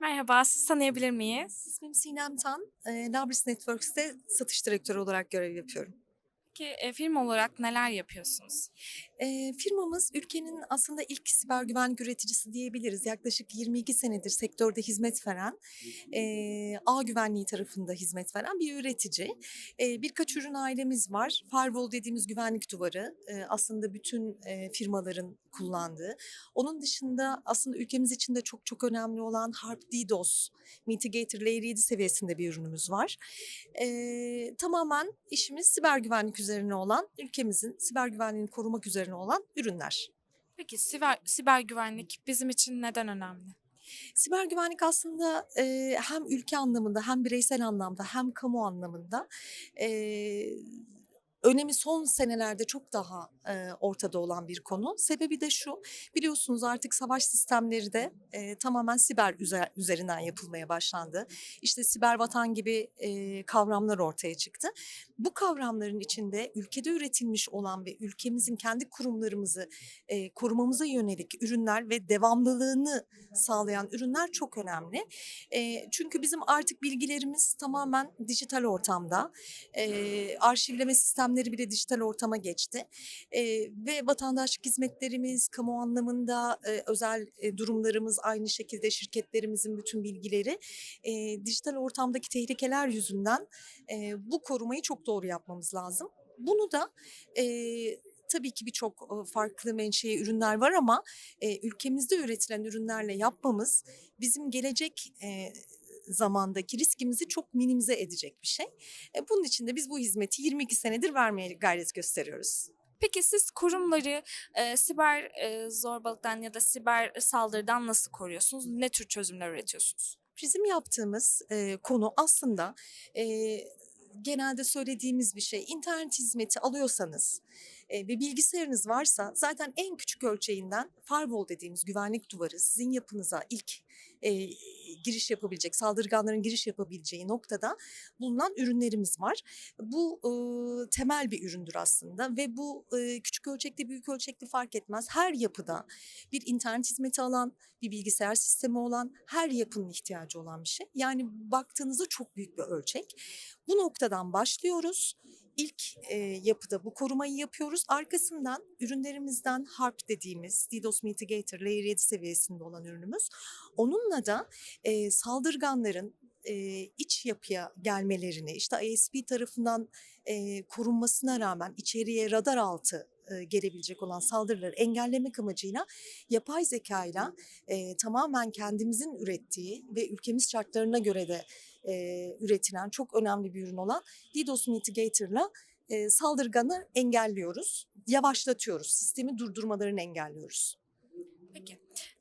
Merhaba, sizi tanıyabilir miyiz? İsmim Sinem Tan. Eee, Labris Networks'te satış direktörü olarak görev yapıyorum. Peki, eee, firma olarak neler yapıyorsunuz? Eee, firmamız ülkenin aslında ilk siber güvenlik üreticisi diyebiliriz. Yaklaşık 22 senedir sektörde hizmet veren, eee, ağ güvenliği tarafında hizmet veren bir üretici. Eee, birkaç ürün ailemiz var. Firewall dediğimiz güvenlik duvarı, eee, aslında bütün, eee, firmaların kullandığı. Onun dışında aslında ülkemiz için de çok çok önemli olan Harp DDoS, Mitigator Layer 7 seviyesinde bir ürünümüz var. Eee, tamamen işimiz siber güvenlik üzerine olan, ülkemizin siber güvenliğini korumak üzerine olan ürünler. Peki, siber siber güvenlik bizim için neden önemli? Siber güvenlik aslında, eee, hem ülke anlamında hem bireysel anlamda hem kamu anlamında, eee, önemi son senelerde çok daha, eee, ortada olan bir konu. Sebebi de şu, biliyorsunuz artık savaş sistemleri de, eee, tamamen siber üzer üzerinden yapılmaya başlandı. İşte siber vatan gibi, eee, kavramlar ortaya çıktı. Bu kavramların içinde ülkede üretilmiş olan ve ülkemizin kendi kurumlarımızı, eee, korumamıza yönelik ürünler ve devamlılığını sağlayan ürünler çok önemli. Eee, çünkü bizim artık bilgilerimiz tamamen dijital ortamda. Eee, arşivleme sistemleri bile dijital ortama geçti. Eee, ve vatandaşlık hizmetlerimiz, kamu anlamında, eee, özel, eee, durumlarımız, aynı şekilde şirketlerimizin bütün bilgileri, eee, dijital ortamdaki tehlikeler yüzünden, eee, bu korumayı çok doğru yapmamız lazım. Bunu da, eee, tabii ki birçok, farklı menşei ürünler var ama, eee, ülkemizde üretilen ürünlerle yapmamız bizim gelecek, eee, zamandaki riskimizi çok minimize edecek bir şey. E, bunun için de biz bu hizmeti 22 senedir vermeye gayret gösteriyoruz. Peki, siz kurumları, eee, siber, eee, zorbalıktan ya da siber saldırıdan nasıl koruyorsunuz? Ne tür çözümler üretiyorsunuz? Bizim yaptığımız, eee, konu aslında, eee, genelde söylediğimiz bir şey. İnternet hizmeti alıyorsanız, ve bilgisayarınız varsa zaten en küçük ölçeğinden firewall dediğimiz güvenlik duvarı sizin yapınıza ilk, eee, giriş yapabilecek, saldırganların giriş yapabileceği noktada bulunan ürünlerimiz var. Bu, ııı, temel bir üründür aslında ve bu, eee, küçük ölçekli, büyük ölçekli fark etmez. Her yapıda bir internet hizmeti alan, bir bilgisayar sistemi olan, her yapının ihtiyacı olan bir şey. Yani baktığınızda çok büyük bir ölçek. Bu noktadan başlıyoruz. İlk, eee, yapıda bu korumayı yapıyoruz. Arkasından ürünlerimizden Harp dediğimiz DDoS Mitigator Layer 7 seviyesinde olan ürünümüz. Onunla da, eee, saldırganların, eee, iç yapıya gelmelerini, işte ISP tarafından, eee, korunmasına rağmen içeriye radar altı, gelebilecek olan saldırıları engellemek amacıyla yapay zekâyla, eee, tamamen kendimizin ürettiği ve ülkemiz şartlarına göre de, üretilen çok önemli bir ürün olan DDoS Mitigator'la, eee, saldırganı engelliyoruz, yavaşlatıyoruz, sistemi durdurmalarını engelliyoruz. Peki,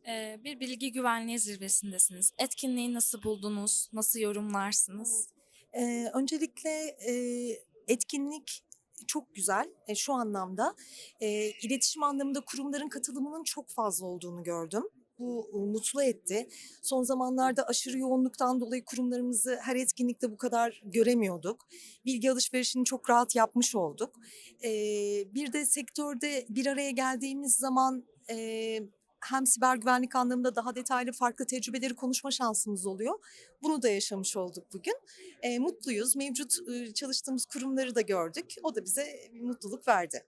eee, bir bilgi güvenliği zirvesindesiniz. Etkinliği nasıl buldunuz? Nasıl yorumlarsınız? Eee, öncelikle, eee, etkinlik çok güzel, eee, şu anlamda, eee, iletişim anlamında kurumların katılımının çok fazla olduğunu gördüm. Bu, uuu, mutlu etti. Son zamanlarda aşırı yoğunluktan dolayı kurumlarımızı her etkinlikte bu kadar göremiyorduk. Bilgi alışverişini çok rahat yapmış olduk. Eee, bir de sektörde bir araya geldiğimiz zaman, eee, hem siber güvenlik anlamında daha detaylı farklı tecrübeleri konuşma şansımız oluyor. Bunu da yaşamış olduk bugün. Eee, mutluyuz. Mevcut, ııı, çalıştığımız kurumları da gördük. O da bize bir mutluluk verdi.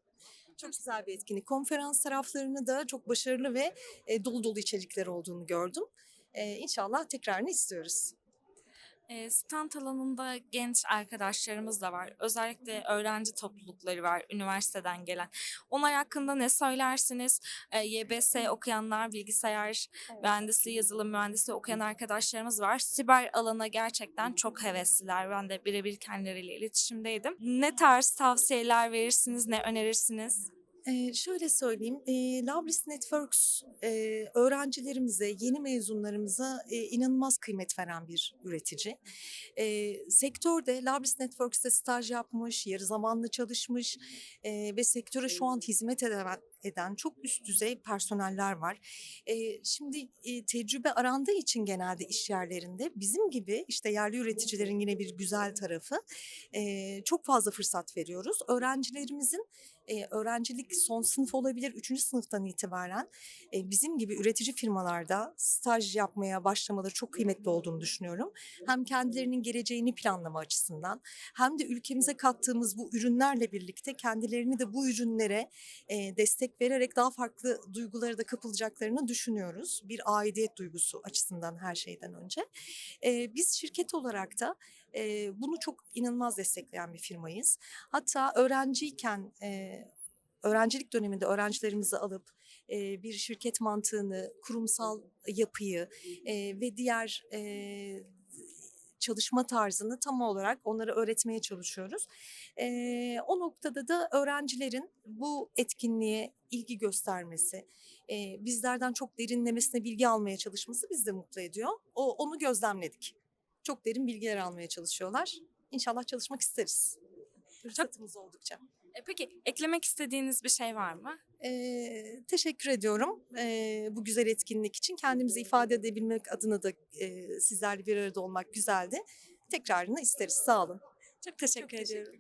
Çok güzel bir etkinlik. Konferans taraflarını da çok başarılı ve, eee, dolu dolu içerikleri olduğunu gördüm. Eee, inşallah tekrarını istiyoruz. Eee, stant alanında genç arkadaşlarımız da var. Özellikle öğrenci toplulukları var üniversiteden gelen. Onlar hakkında ne söylersiniz? Eee, YBS okuyanlar, bilgisayar mühendisliği, yazılım mühendisliği okuyan arkadaşlarımız var. Siber alana gerçekten çok hevesliler. Ben de birebir kendileriyle iletişimdeydim. Ne tarz tavsiyeler verirsiniz, ne önerirsiniz? Eee, şöyle söyleyeyim, eee, Labris Networks, eee, öğrencilerimize, yeni mezunlarımıza, eee, inanılmaz kıymet veren bir üretici. Eee, sektörde Labris Networks'te staj yapmış, yarı zamanlı çalışmış, eee, ve sektöre şu an hizmet eden eden çok üst düzey personeller var. Eee, şimdi, eee, tecrübe arandığı için genelde iş yerlerinde bizim gibi, işte, yerli üreticilerin yine bir güzel tarafı, eee, çok fazla fırsat veriyoruz. Öğrencilerimizin, eee, öğrencilik son sınıf olabilir, 3. sınıftan itibaren, eee, bizim gibi üretici firmalarda staj yapmaya başlamaları çok kıymetli olduğunu düşünüyorum. Hem kendilerinin geleceğini planlama açısından hem de ülkemize kattığımız bu ürünlerle birlikte kendilerini de bu ürünlere, eee, destek vererek daha farklı duygulara da kapılacaklarını düşünüyoruz. Bir aidiyet duygusu açısından her şeyden önce. Eee, biz şirket olarak da, eee, bunu çok inanılmaz destekleyen bir firmayız. Hatta öğrenciyken, eee, öğrencilik döneminde öğrencilerimizi alıp, eee, bir şirket mantığını, kurumsal yapıyı, eee, ve diğer, eee, çalışma tarzını tam olarak onlara öğretmeye çalışıyoruz. Eee, o noktada da öğrencilerin bu etkinliğe ilgi göstermesi, eee, bizlerden çok derinlemesine bilgi almaya çalışması bizi de mutlu ediyor. O onu gözlemledik. Çok derin bilgiler almaya çalışıyorlar. İnşallah çalışmak isteriz. Fırsatımız oldukça. E, peki eklemek istediğiniz bir şey var mı? Eee, teşekkür ediyorum, eee, bu güzel etkinlik için. Kendimizi ifade edebilmek adına da, eee, sizlerle bir arada olmak güzeldi. Tekrarını isteriz. Sağ olun. Çok teşekkür Çok ediyorum.